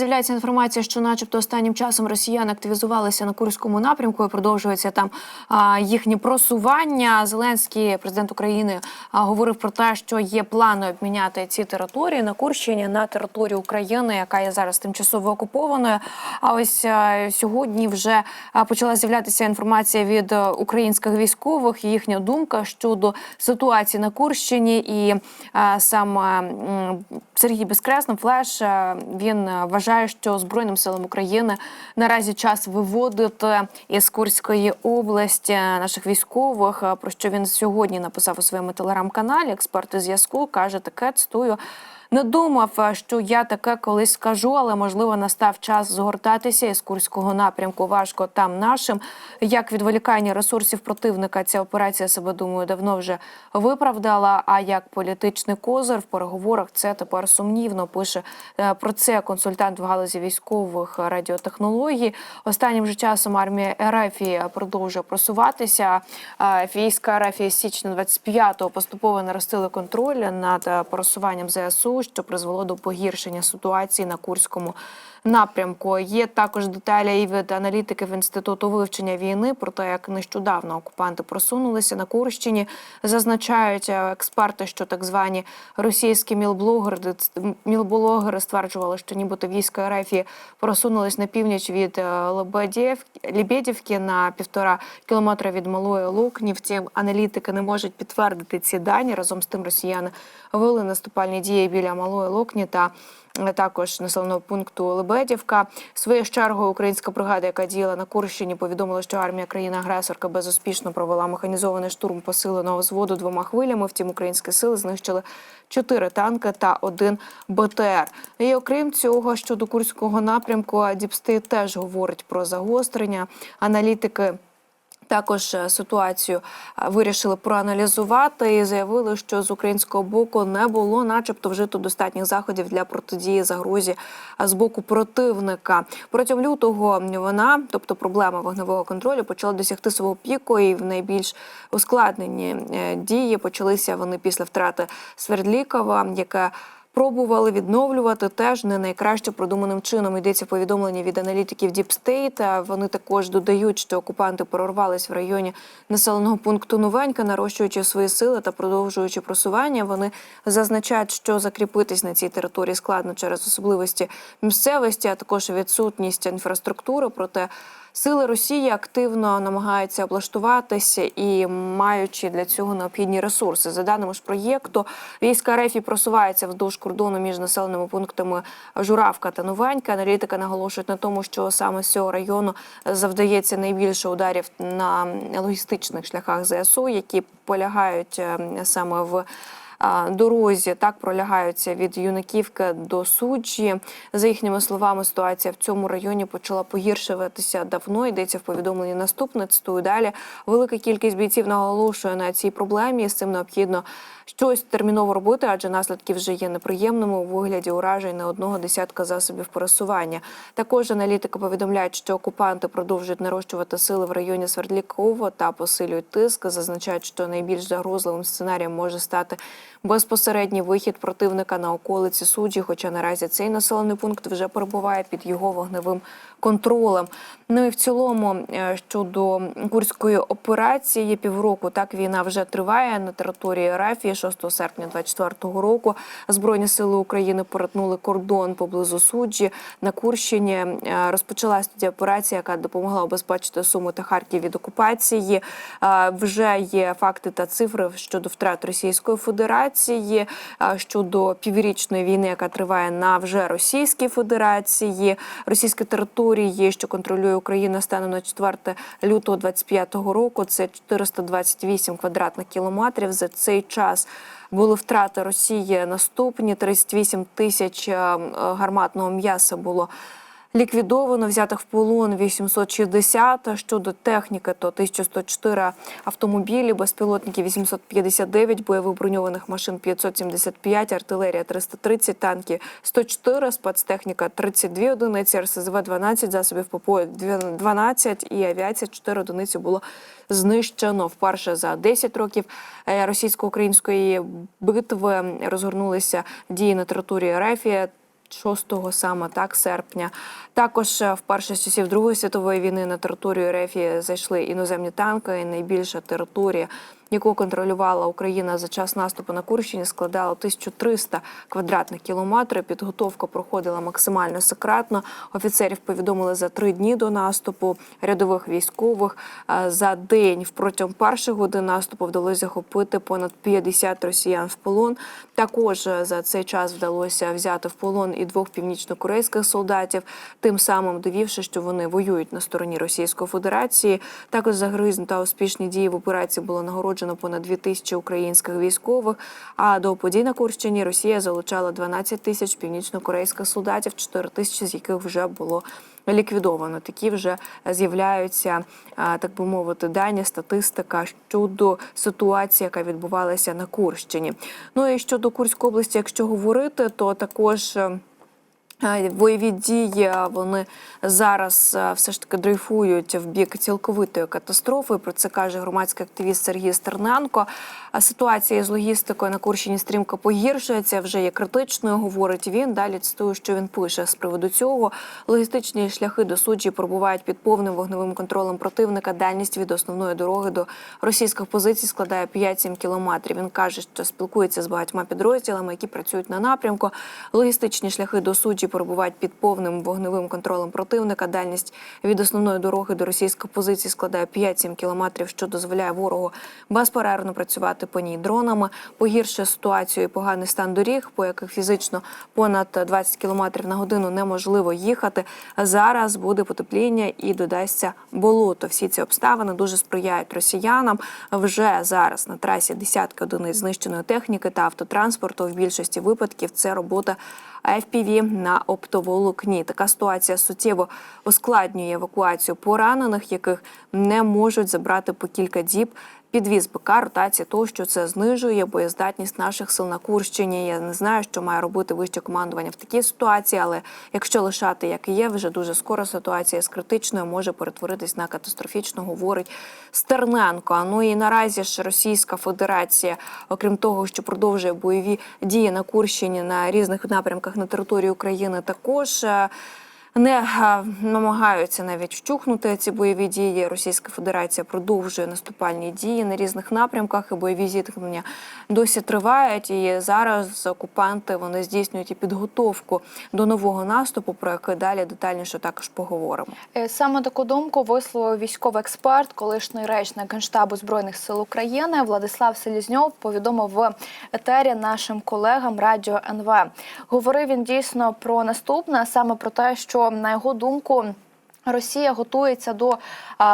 з'являється інформація, що, начебто, останнім часом росіяни активізувалися на Курському напрямку і продовжується там а, їхнє просування. Зеленський, президент України, говорив про те, що є плани обміняти ці території на Курщині на територію України, яка є зараз тимчасово окупованою. А ось сьогодні вже почала з'являтися інформація від е, українських військових. Їхня думка щодо ситуації на Курщині, і а, сам Сергій Безкреснов, Флеш, е, він е, вважає, що Збройним силам України наразі час виводити із Курської області наших військових. Про що він сьогодні написав у своєму телеграм-каналі. Експерти зв'язку каже таке цитую. Не думав, е, що я таке колись скажу, але можливо настав час згортатися із курського напрямку. Важко там нашим. Як відволікання ресурсів противника, ця операція себе думаю давно вже виправдала. А як політичний козир в переговорах це тепер сумнівно. Пише е, про це консультант в галузі військових радіотехнологій. Останнім же часом армія РФ продовжує просуватися. Е, Війська РФ з січня 25-го поступово наростили контроль над просуванням ЗСУ, що призвело до погіршення ситуації на Курському напрямку. Є також деталі і від аналітиків інституту вивчення війни про те, як нещодавно окупанти просунулися на Курщині. Зазначають е, експерти, що так звані російські мілблогери, мілблогери стверджували, що нібито війська РФ просунулись на північ від е, Лебедівки на півтора кілометра від Малої Лукні. Втім, аналітики не можуть підтвердити ці дані. Разом з тим росіяни вели наступальні дії біля Малої Лукні та також населеного пункту Лебедівка. Своєю чергою українська бригада, яка діяла на Курщині, повідомила, що армія країни-агресорка безуспішно провела механізований штурм посиленого взводу двома хвилями. Втім, українські сили знищили чотири танки та один БТР. І окрім цього, щодо курського напрямку, Діпстейт теж говорить про загострення. Аналітики. Також е, ситуацію е, вирішили проаналізувати і заявили, що з українського боку не було, начебто, вжито достатніх заходів для протидії загрозі е, з боку противника. Протягом лютого вона, тобто проблема вогневого контролю, почала досягти свого піку, і в найбільш ускладнені дії почалися вони після втрати Свердлікова, яке Пробували відновлювати теж не найкраще продуманим чином. Йдеться повідомлення від аналітиків State. Вони також додають, що окупанти прорвались в районі населеного пункту Новенька, нарощуючи свої сили та продовжуючи просування. Вони зазначають, що закріпитись на цій території складно через особливості місцевості, а також відсутність інфраструктури. Проте Сили Росії активно намагаються облаштуватися і маючи для цього необхідні ресурси. За даними ж проєкту, війська РФ просуваються вздовж кордону між населеними пунктами Журавка та Новенька. Аналітика наголошують на тому, що саме з цього району завдається найбільше ударів на логістичних шляхах ЗСУ, які полягають е, саме в дорозі так пролягаються від юнаківки до суджі. За їхніми словами, ситуація в цьому районі почала погіршуватися давно. Йдеться в повідомленні наступне. Цитую далі. Велика кількість бійців наголошує на цій проблемі. З цим необхідно щось терміново робити, адже наслідки вже є неприємними у вигляді уражень на одного десятка засобів пересування. Також аналітики повідомляють, що окупанти продовжують нарощувати сили в районі Свердлікова та посилюють тиск. Зазначають, що найбільш загрозливим сценарієм може стати безпосередній вихід противника на околиці суджі. Хоча наразі цей населений пункт вже перебуває під його вогневим контролем. Ну і в цілому е, щодо курської операції півроку так війна вже триває на території Рафії 6 серпня 24 року. Збройні сили України перетнули кордон поблизу суджі на Курщині. Е, Розпочалась тоді операція, яка допомогла обезпечити Суми та Харків від окупації. Е, Вже є факти та цифри щодо втрат Російської Федерації, щодо піврічної війни, яка триває на вже Російській Федерації, російські території, що контролює Україна станом на 4 лютого 25 року. Це 428 квадратних кілометрів. За цей час були втрати Росії наступні 38 тисяч е, е, гарматного м'яса було ліквідовано, взятих в полон 860, щодо техніки, то 1104 автомобілі, безпілотники 859, бойових броньованих машин 575, артилерія 330, танки 104, спецтехніка 32 одиниці, РСЗВ 12, засобів ППО 12 і авіація 4 одиниці було знищено вперше за 10 років е, російсько-української битви розгорнулися дії на території Рефія. 6 саме так серпня. Також е, вперше з часів Другої світової війни на територію РФ зайшли іноземні танки. І найбільша територія, яку контролювала Україна за час наступу на Курщині, складала 1300 квадратних кілометрів. Підготовка проходила максимально секретно. Офіцерів повідомили за три дні до наступу. Рядових військових е, за день протягом перших годин наступу вдалося захопити понад 50 росіян в полон. Також е, за цей час вдалося взяти в полон і двох північнокорейських солдатів, тим самим довівши, що вони воюють на стороні Російської Федерації. Також за героїзм та успішні дії в операції було нагороджено понад 2 тисячі українських військових. А до подій на Курщині Росія залучала 12 тисяч північнокорейських солдатів, 4 тисячі з яких вже було ліквідовано. Такі вже з'являються, так би мовити, дані статистика щодо ситуації, яка відбувалася на Курщині. Ну і щодо Курської області, якщо говорити, то також. Бойові дії вони зараз все ж таки дрейфують в бік цілковитої катастрофи. Про це каже громадський активіст Сергій Стерненко. А Ситуація з логістикою на Курщині стрімко погіршується, вже є критичною. Говорить він. Далі цитую, що він пише з приводу цього. Логістичні шляхи до суджі пробувають під повним вогневим контролем противника. Дальність від основної дороги до російських позицій складає 5-7 кілометрів. Він каже, що спілкується з багатьма підрозділами, які працюють на напрямку. Логістичні шляхи до суджі перебувають під повним вогневим контролем противника. Дальність від основної дороги до російських позицій складає 5-7 кілометрів, що дозволяє ворогу безперервно працювати по ній дронами. Погіршує ситуацію і поганий стан доріг, по яких фізично понад 20 кілометрів на годину неможливо їхати. Зараз буде потепління і додасться болото. Всі ці обставини дуже сприяють росіянам. Вже зараз на трасі десятки одиниць знищеної техніки та автотранспорту. В більшості випадків це робота FPV на оптоволокні. Така ситуація суттєво ускладнює евакуацію поранених, яких не можуть забрати по кілька діб. Підвіз БК, ротація тощо це знижує боєздатність наших сил на Курщині. Я не знаю, що має робити вище командування в такій ситуації, але якщо лишати як є, вже дуже скоро ситуація з критичною може перетворитись на катастрофічну, говорить Стерненко. Ну і наразі ж Російська Федерація, окрім того, що продовжує бойові дії на Курщині на різних напрямках на території України, також. Не е, намагаються навіть вщухнути ці бойові дії. Російська Федерація продовжує наступальні дії на різних напрямках. і Бойові зіткнення досі тривають. І зараз окупанти вони здійснюють і підготовку до нового наступу, про який далі детальніше також поговоримо. Е, Саме таку думку висловив військовий експерт, колишній речник Генштабу збройних сил України Владислав Селізньов повідомив в етері нашим колегам Радіо НВ. Говорив він дійсно про наступне, саме про те, що на його думку. Росія готується до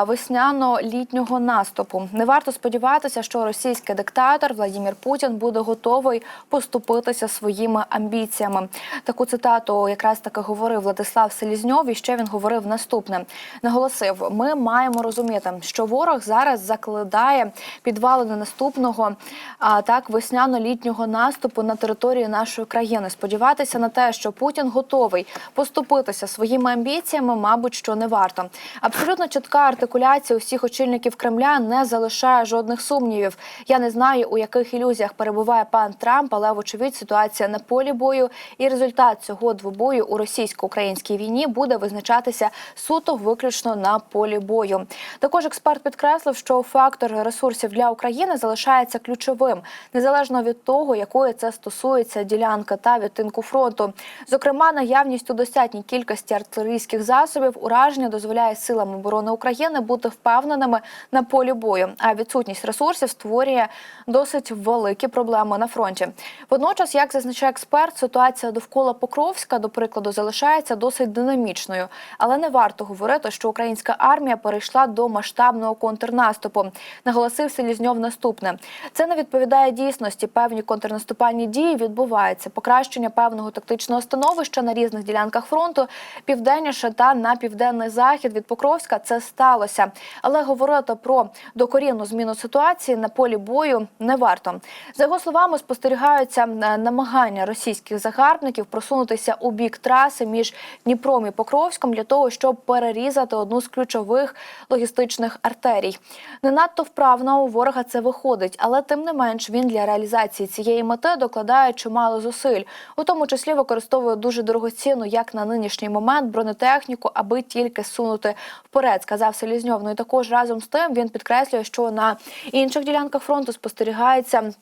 весняно-літнього наступу. Не варто сподіватися, що російський диктатор Владимир Путін буде готовий поступитися своїми амбіціями. Таку цитату якраз таки говорив Владислав Селізньов. І ще він говорив наступне: наголосив: ми маємо розуміти, що ворог зараз закладає підвалини наступного а так весняно-літнього наступу на території нашої країни. Сподіватися на те, що Путін готовий поступитися своїми амбіціями, мабуть, що не варто. Абсолютно чітка артикуляція усіх очільників Кремля не залишає жодних сумнівів. Я не знаю, у яких ілюзіях перебуває пан Трамп, але вочевидь ситуація на полі бою і результат цього двобою у російсько-українській війні буде визначатися суто виключно на полі бою. Також експерт підкреслив, що фактор ресурсів для України залишається ключовим, незалежно від того, якої це стосується ділянка та відтинку фронту. Зокрема, наявність у достатній кількості артилерійських засобів ураження дозволяє силам оборони України бути впевненими на полі бою. А відсутність ресурсів створює досить великі проблеми на фронті. Водночас, як зазначає експерт, ситуація довкола Покровська, до прикладу, залишається досить динамічною, але не варто говорити, що українська армія перейшла до масштабного контрнаступу. Наголосив Селізньов наступне: це не відповідає дійсності. Певні контрнаступальні дії відбуваються. Покращення певного тактичного становища на різних ділянках фронту, південніше та на південний захід від Покровська це сталося. Але говорити про докорінну зміну ситуації на полі бою не варто. За його словами, спостерігаються е, намагання російських загарбників просунутися у бік траси між Дніпром і Покровськом для того, щоб перерізати одну з ключових логістичних артерій. Не надто вправно у ворога це виходить, але тим не менш він для реалізації цієї мети докладає чимало зусиль, у тому числі використовує дуже дорогоцінну, як на нинішній момент, бронетехніку, аби тільки сунути вперед, сказав Селізньов. Ну і також разом з тим він підкреслює, що на інших ділянках фронту спостерігається.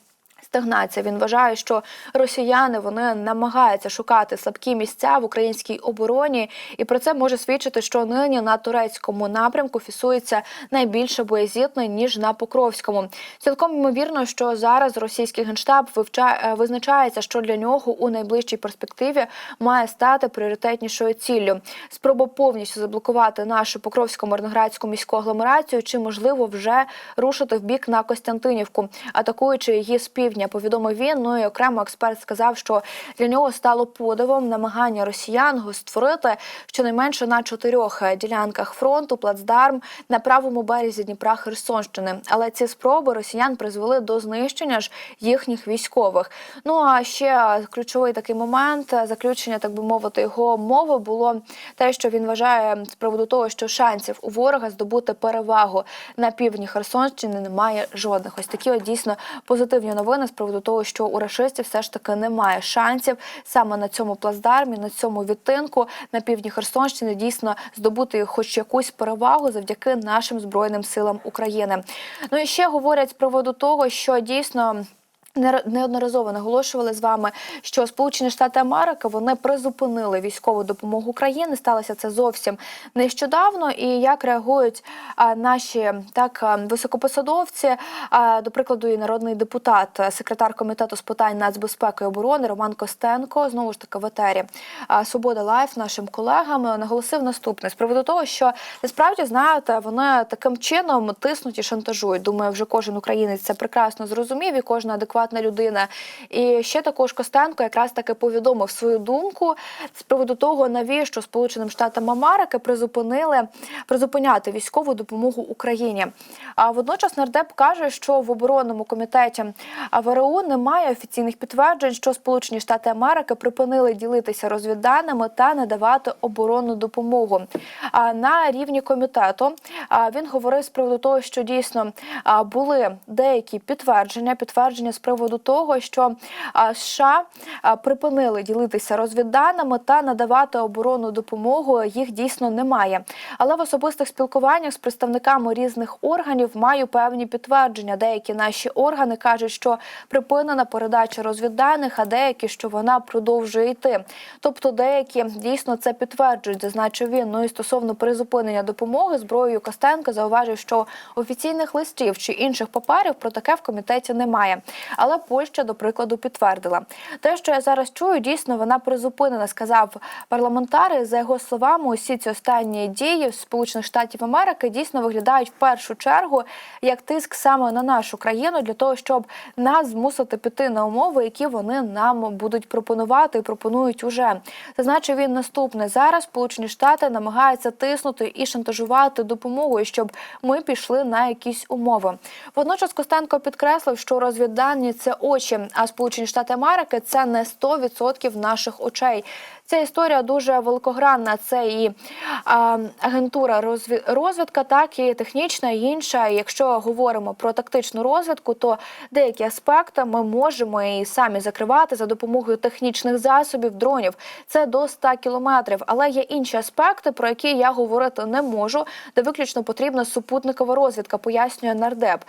Стагнація. Він вважає, що росіяни вони намагаються шукати слабкі місця в українській обороні, і про це може свідчити, що нині на турецькому напрямку фісується найбільше боєзітний ніж на Покровському. Цілком ймовірно, що зараз російський генштаб вивчає е, визначається, що для нього у найближчій перспективі має стати пріоритетнішою ціллю. Спроба повністю заблокувати нашу покровсько мирноградську міську агломерацію, чи можливо вже рушити в бік на Костянтинівку, атакуючи її з півдня. Повідомив він. Ну і окремо експерт сказав, що для нього стало подивом намагання росіян створити щонайменше на чотирьох ділянках фронту плацдарм на правому березі Дніпра Херсонщини. Але ці спроби росіян призвели до знищення ж їхніх військових. Ну а ще ключовий такий момент заключення, так би мовити, його мови було те, що він вважає з приводу того, що шансів у ворога здобути перевагу на півдні Херсонщини немає жодних. Ось такі от дійсно позитивні новини з приводу того, що у рашистів все ж таки немає шансів саме на цьому плацдармі, на цьому відтинку на півдні Херсонщини дійсно здобути хоч якусь перевагу завдяки нашим збройним силам України. Ну і ще говорять з приводу того, що дійсно. Не- Неодноразово наголошували з вами, що Сполучені Штати Америки вони призупинили військову допомогу Україні. Сталося це зовсім нещодавно. І як реагують наші так високопосадовці, до прикладу, і народний депутат, секретар комітету з питань нацбезпеки і оборони Роман Костенко, знову ж таки в етері Свобода Лайф нашим колегам наголосив наступне з приводу того, що насправді знаєте, вони таким чином тиснуть і шантажують. Думаю, вже кожен українець це прекрасно зрозумів, і кожна адекватна людина. І ще також Костенко якраз таки повідомив свою думку з приводу того, навіщо Сполученим Штатам Америки призупинили призупиняти військову допомогу Україні. А водночас нардеп каже, що в оборонному комітеті ВРУ немає офіційних підтверджень, що Сполучені Штати Америки припинили ділитися розвідданими та надавати оборонну допомогу. А на рівні комітету він говорив з приводу того, що дійсно були деякі підтвердження, підтвердження з приводу того, що США припинили ділитися розвідданими та надавати оборонну допомогу. Їх дійсно немає. Але в особистих спілкуваннях з представниками різних органів маю певні підтвердження. Деякі наші органи кажуть, що припинена передача розвідданих, а деякі, що вона продовжує йти. Тобто, деякі дійсно це підтверджують, зазначив він. Ну і стосовно призупинення допомоги зброєю Костенко зауважив, що офіційних листів чи інших паперів про таке в комітеті немає. Але Польща, до прикладу, підтвердила те, що я зараз чую, дійсно вона призупинена, сказав парламентар. За його словами, усі ці останні дії Сполучених Штатів Америки дійсно виглядають в першу чергу як тиск саме на нашу країну для того, щоб нас змусити піти на умови, які вони нам будуть пропонувати і пропонують уже. Зазначив він наступне зараз. Сполучені Штати намагаються тиснути і шантажувати допомогою, щоб ми пішли на якісь умови. Водночас Костенко підкреслив, що розвіддані це очі, а Сполучені Штати Америки це не 100% наших очей. Ця історія дуже великогранна. Це і а, агентура розві... розвідка, так і технічна, і інша. Якщо говоримо про тактичну розвідку, то деякі аспекти ми можемо і самі закривати за допомогою технічних засобів, дронів. Це до 100 кілометрів. Але є інші аспекти, про які я говорити не можу, де виключно потрібна супутникова розвідка, пояснює нардеп.